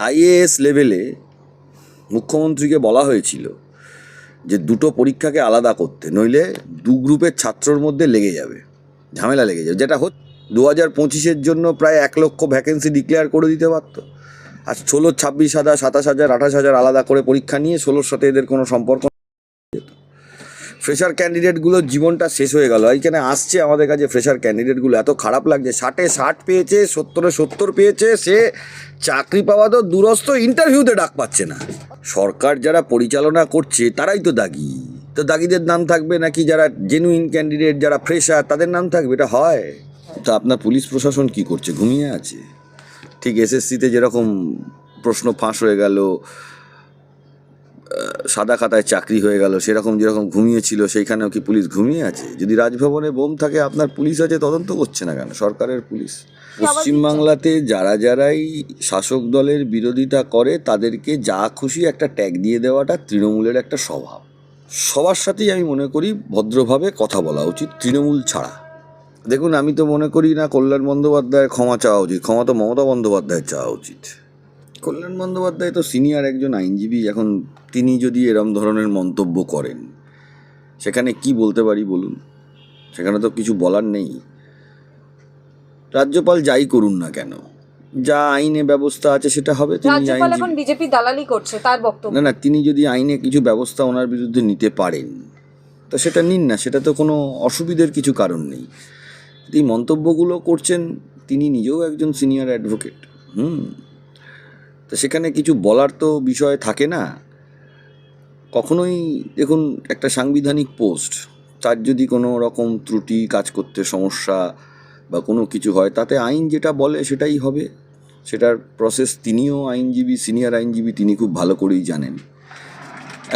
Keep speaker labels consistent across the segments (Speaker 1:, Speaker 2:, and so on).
Speaker 1: IAS লেভেলে মুখ্যমন্ত্রীকে বলা হয়েছিল যে দুটো পরীক্ষাকে আলাদা করতে, নইলে দু গ্রুপের ছাত্রর মধ্যে লেগে যাবে, ঝামেলা লেগে যাবে। যেটা হচ্ছে দু হাজার পঁচিশের জন্য প্রায় এক লক্ষ ভ্যাকেন্সি ডিক্লেয়ার করে দিতে পারতো। আর ষোলো, ছাব্বিশ হাজার, সাতাশ হাজার, আঠাশ হাজার আলাদা করে পরীক্ষা নিয়ে ষোলোর সাথে এদের কোনো সম্পর্ক ফ্রেশার ক্যান্ডিডেটগুলোর জীবনটা শেষ হয়ে গেল। এইখানে আসছে আমাদের কাছে ফ্রেশার ক্যান্ডিডেটগুলো এত খারাপ লাগছে। ষাটে ষাট পেয়েছে, সত্তরে সত্তর পেয়েছে, সে চাকরি পাওয়া তো দূরস্থ ইন্টারভিউতে ডাক পাচ্ছে না। সরকার যারা পরিচালনা করছে, তারাই তো দাগি। তো দাগিদের নাম থাকবে নাকি যারা জেনুইন ক্যান্ডিডেট যারা ফ্রেশার তাদের নাম থাকবে? এটা হয়। তো আপনার পুলিশ প্রশাসন কি করছে? ঘুমিয়ে আছে। ঠিক এসএসসিতে যেরকম প্রশ্ন ফাঁস হয়ে গেল সাদা খাতায় চাকরি হয়ে গেল সেরকম যেরকম ঘুমিয়েছিল সেইখানেও কি পুলিশ ঘুমিয়ে আছে? যদি রাজভবনে বোম থাকে আপনার পুলিশ আছে তদন্ত করছে না কেন? সরকারের পুলিশ। পশ্চিমবাংলাতে যারা যারাই শাসক দলের বিরোধিতা করে তাদেরকে যা খুশি একটা ট্যাগ দিয়ে দেওয়াটা তৃণমূলের একটা স্বভাব। সবার সাথেই আমি মনে করি ভদ্রভাবে কথা বলা উচিত তৃণমূল ছাড়া। দেখুন আমি তো মনে করি না কল্যাণ বন্দ্যোপাধ্যায়ের ক্ষমা চাওয়া উচিত ক্ষমা তো মমতা বন্দ্যোপাধ্যায়ের চাওয়া উচিত। কল্যাণ বন্দ্যোপাধ্যায় তো সিনিয়র একজন আইনজীবী এখন তিনি যদি এরম ধরনের মন্তব্য করেন সেখানে কি বলতে পারি বলুন? সেখানে তো কিছু বলার নেই। রাজ্যপাল যাই করুন না কেন যা আইনে ব্যবস্থা আছে সেটা হবে তিনি
Speaker 2: এখন বিজেপি দালালি করছে তার বক্তব্য।
Speaker 1: না না তিনি যদি আইনে কিছু ব্যবস্থা ওনার বিরুদ্ধে নিতে পারেন তো সেটা নিন না সেটা তো কোনো অসুবিধের কিছু কারণ নেই। এই মন্তব্যগুলো করছেন তিনি নিজেও একজন সিনিয়র অ্যাডভোকেট হুম। তো সেখানে কিছু বলার তো বিষয় থাকে না। কখনোই দেখুন একটা সাংবিধানিক পোস্ট, তার যদি কোনো রকম ত্রুটি কাজ করতে সমস্যা বা কোনো কিছু হয়, তাতে আইন যেটা বলে সেটাই হবে। সেটার প্রসেস তিনিও আইনজীবী সিনিয়র আইনজীবী, তিনি খুব ভালো করেই জানেন।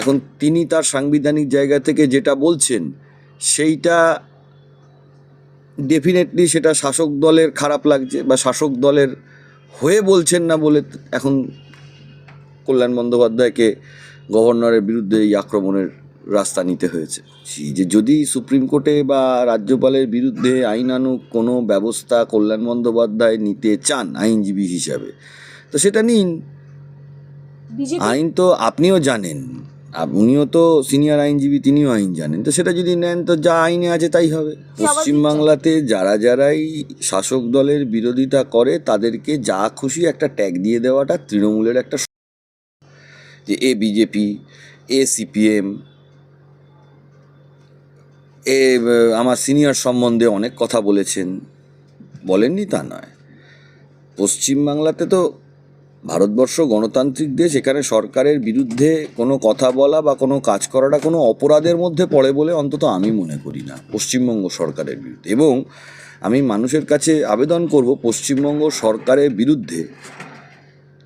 Speaker 1: এখন তিনি তার সাংবিধানিক জায়গা থেকে যেটা বলছেন, সেইটা ডেফিনেটলি সেটা শাসক দলের খারাপ লাগছে বা শাসক দলের হয়ে বলছেন না বলে এখন কল্যাণ বন্দ্যোপাধ্যায়কে গভর্নরের বিরুদ্ধে এই আক্রমণের রাস্তা নিতে হয়েছে। সেই যে যদি সুপ্রিম কোর্টে বা রাজ্যপালের বিরুদ্ধে আইন আনুক কোনো ব্যবস্থা কল্যাণ বন্দ্যোপাধ্যায় নিতে চান আইনজীবী হিসাবে তো সেটা নিন। আইন তো আপনিও জানেন। উনিও তো সিনিয়র আইনজীবী তিনিও আইন জানেন। তো সেটা যদি নেন তো যা আইনে আছে তাই হবে। পশ্চিমবাংলাতে যারা যারাই শাসক দলের বিরোধিতা করে তাদেরকে যা খুশি একটা ট্যাগ দিয়ে দেওয়াটা তৃণমূলের একটা যে এ বিজেপি এ সিপিএম এ আমার সিনিয়র সম্বন্ধে অনেক কথা বলেছেন। বলেননি তা নয়। পশ্চিমবাংলাতে তো ভারতবর্ষ গণতান্ত্রিক দেশ এখানে সরকারের বিরুদ্ধে কোনো কথা বলা বা কোনো কাজ করাটা কোনো অপরাধের মধ্যে পড়ে বলে অন্তত আমি মনে করি না পশ্চিমবঙ্গ সরকারের বিরুদ্ধে। এবং আমি মানুষের কাছে আবেদন করব পশ্চিমবঙ্গ সরকারের বিরুদ্ধে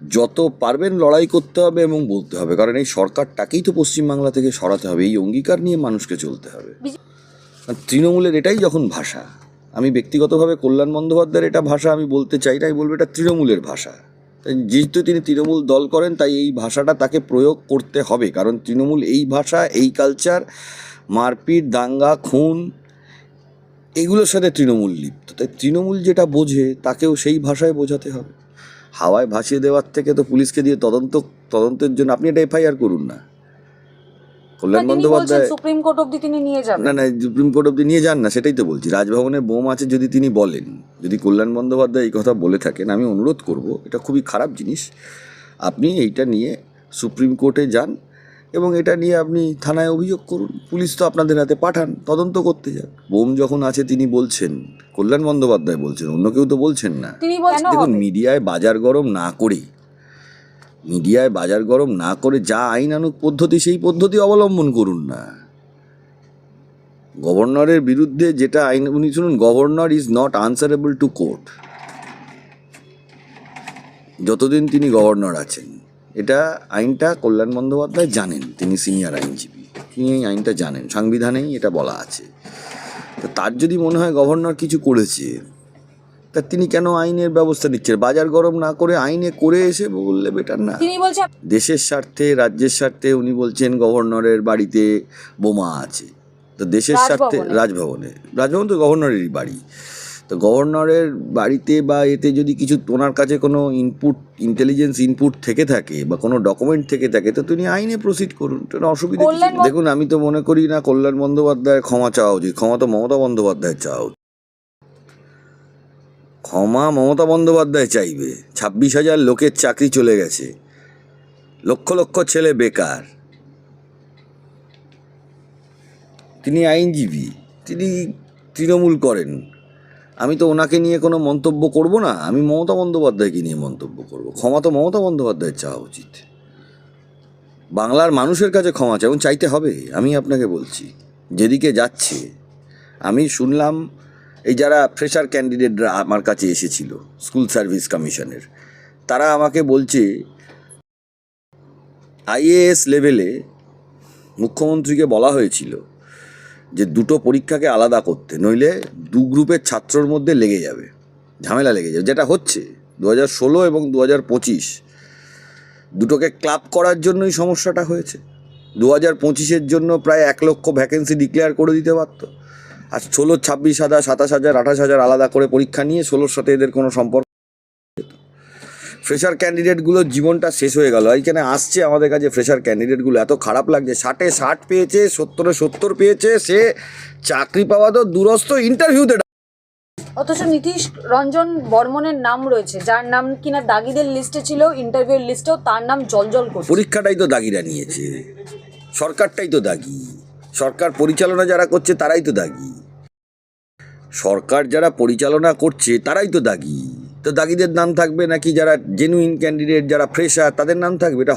Speaker 1: যত পারবেন লড়াই করতে হবে এবং বলতে হবে কারণ এই সরকারটাকেই তো পশ্চিমবাংলা থেকে সরাতে হবে এই অঙ্গীকার নিয়ে মানুষকে চলতে হবে। তৃণমূলের এটাই যখন ভাষা আমি ব্যক্তিগতভাবে কল্যাণ বন্দ্যোপাধ্যায়ের এটা ভাষা আমি বলতে চাই না আমি বলব এটা তৃণমূলের ভাষা। যেহেতু তিনি তৃণমূল দল করেন, তাই এই ভাষাটা তাকে প্রয়োগ করতে হবে। কারণ তৃণমূল এই ভাষা, এই কালচার মারপিট, দাঙ্গা, খুন, এগুলোর সাথে তৃণমূল লিপ্ত। তাই তৃণমূল যেটা বোঝে, তাকেও সেই ভাষায় বোঝাতে হবে। হাওয়ায় ভাসিয়ে দেওয়ার থেকে তো পুলিশকে দিয়ে তদন্ত, তদন্তের জন্য আপনি এটা এফআইআর করুন না। কল্যাণ
Speaker 2: তিনি
Speaker 1: বন্দ্যোপাধ্যায়
Speaker 2: সুপ্রিম কোর্ট অব্দি তিনি নিয়ে যাবেন।
Speaker 1: না না সুপ্রিম কোর্ট অব্দি নিয়ে যান না সেটাই তো বলছি। রাজভবনে বোম আছে যদি তিনি বলেন। যদি কল্যাণ বন্দ্যোপাধ্যায় এই কথা বলে থাকেন আমি অনুরোধ করব এটা খুবই খারাপ জিনিস। আপনি এইটা নিয়ে সুপ্রিম কোর্টে যান এবং এটা নিয়ে আপনি থানায় অভিযোগ করুন। পুলিশ তো আপনাদের হাতে পাঠান তদন্ত করতে যান বোম যখন আছে তিনি বলছেন কল্যাণ বন্দ্যোপাধ্যায় বলছেন অন্য কেউ তো বলছেন না। দেখুন মিডিয়ায় বাজার গরম না করে মিডিয়ায় বাজার গরম না করে যা আইন আনুক পদ্ধতি, সেই পদ্ধতি অবলম্বন করুন না। গভর্নরের বিরুদ্ধে যেটা আইন, উনি শুনুন, governor is not answerable to court যতদিন তিনি গভর্নর আছেন, এটা আইনটা কল্যাণ বন্দ্যোপাধ্যায় জানেন, তিনি সিনিয়র আইনজীবী। তিনি এই আইনটা জানেন, সংবিধানেই এটা বলা আছে। তো তার যদি মনে হয় গভর্নর কিছু করেছে তা তিনি কেন আইনের ব্যবস্থা নিচ্ছেন? বাজার গরম না করে আইনে করে এসে বললে বেটার না।
Speaker 2: তিনি বলছেন
Speaker 1: দেশের স্বার্থে রাজ্যের স্বার্থে উনি বলছেন গভর্নরের বাড়িতে বোমা আছে। তো দেশের স্বার্থে
Speaker 2: রাজভবনে।
Speaker 1: রাজভবনে তো গভর্নরেরই বাড়ি। তো গভর্নরের বাড়িতে বা এতে যদি কিছু ওনার কাছে কোনো ইনপুট ইন্টেলিজেন্স ইনপুট থেকে থাকে বা কোনো ডকুমেন্ট থেকে থাকে তো তিনি আইনে প্রসিড করুন। কোনো অসুবিধা দেখুন আমি তো মনে করি না কল্যাণ বন্দ্যোপাধ্যায়ের ক্ষমা চাওয়া উচিত। ক্ষমা তো মমতা বন্দ্যোপাধ্যায় চাওয়া উচিত। ক্ষমা মমতা বন্দ্যোপাধ্যায় চাইবে। ছাব্বিশ হাজার লোকের চাকরি চলে গেছে। লক্ষ লক্ষ ছেলে বেকার। তিনি আইনজীবী। তিনি তৃণমূল করেন। আমি তো ওনাকে নিয়ে কোনো মন্তব্য করব না। আমি মমতা বন্দ্যোপাধ্যায়কে নিয়ে মন্তব্য করব। ক্ষমা তো মমতা বন্দ্যোপাধ্যায়ের চাওয়া উচিত। বাংলার মানুষের কাছে ক্ষমা চাই এবং চাইতে হবে। আমি আপনাকে বলছি, যেদিকে যাচ্ছে। আমি শুনলাম এই যারা ফ্রেশার ক্যান্ডিডেটরা আমার কাছে এসেছিল স্কুল সার্ভিস কমিশনের তারা আমাকে বলছে আইএএস লেভেলে মুখ্যমন্ত্রীকে বলা হয়েছিল যে দুটো পরীক্ষাকে আলাদা করতে, নইলে দু গ্রুপের ছাত্রর মধ্যে লেগে যাবে, ঝামেলা লেগে যাবে। যেটা হচ্ছে দু হাজার ষোলো এবং দু হাজার পঁচিশ দুটোকে ক্লাব করার জন্যই সমস্যাটা হয়েছে। দু হাজার পঁচিশের জন্য প্রায় এক লক্ষ ভ্যাকেন্সি ডিক্লেয়ার করে দিতে পারত। আর ষোলো ছাব্বিশ হাজার সাতাশ হাজার আঠাশ হাজার আলাদা করে পরীক্ষা নিয়ে ষোলোর সাথে এদের কোনো সম্পর্ক ফ্রেশার ক্যান্ডিডেটগুলোর জীবনটা শেষ হয়ে গেল। এইখানে আসছে আমাদের কাছে ফ্রেশার ক্যান্ডিডেটগুলো এত খারাপ লাগছে। ষাটে ষাট পেয়েছে সত্তরে সত্তর পেয়েছে সে চাকরি পাওয়া তো দূরস্থ ইন্টারভিউতে
Speaker 2: অথচ নীতিশ রঞ্জন বর্মনের নাম রয়েছে। যার নাম কিনা দাগিদের লিস্টে ছিল ইন্টারভিউর লিস্টেও তার নাম জলজল করছে।
Speaker 1: পরীক্ষাটাই তো দাগিরা নিয়েছে। সরকারটাই তো দাগি। সরকার পরিচালনা যারা করছে তারাই তো দাগি। সরকার যারা পরিচালনা করছে, তারাই তো দাগি। তো দাগিদের নাম থাকবে নাকি যারা জেনুইন ক্যান্ডিডেট যারা ফ্রেশার তাদের নাম থাকবে? এটা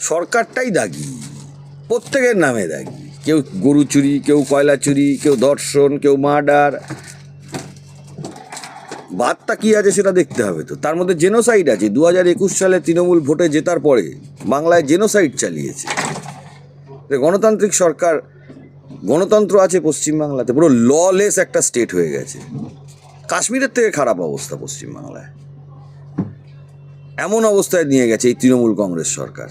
Speaker 1: সরকারটাই দাগি। প্রত্যেকের নামে দাগি। কেউ গরু চুরি, কেউ কয়লা চুরি, কেউ ধর্ষণ, কেউ মার্ডার। বাদটা কি আছে সেটা দেখতে হবে তো। তার মধ্যে জেনোসাইড আছে। দু হাজার একুশ সালে তৃণমূল ভোটে জেতার পরে বাংলায় জেনোসাইড চালিয়েছে। গণতান্ত্রিক সরকার গণতন্ত্র আছে পশ্চিমবাংলাতে, পুরো ললেস একটা স্টেট হয়ে গেছে। কাশ্মীরের থেকে খারাপ অবস্থা পশ্চিমবাংলায়। এমন অবস্থায় নিয়ে গেছে এই তৃণমূল কংগ্রেস সরকার।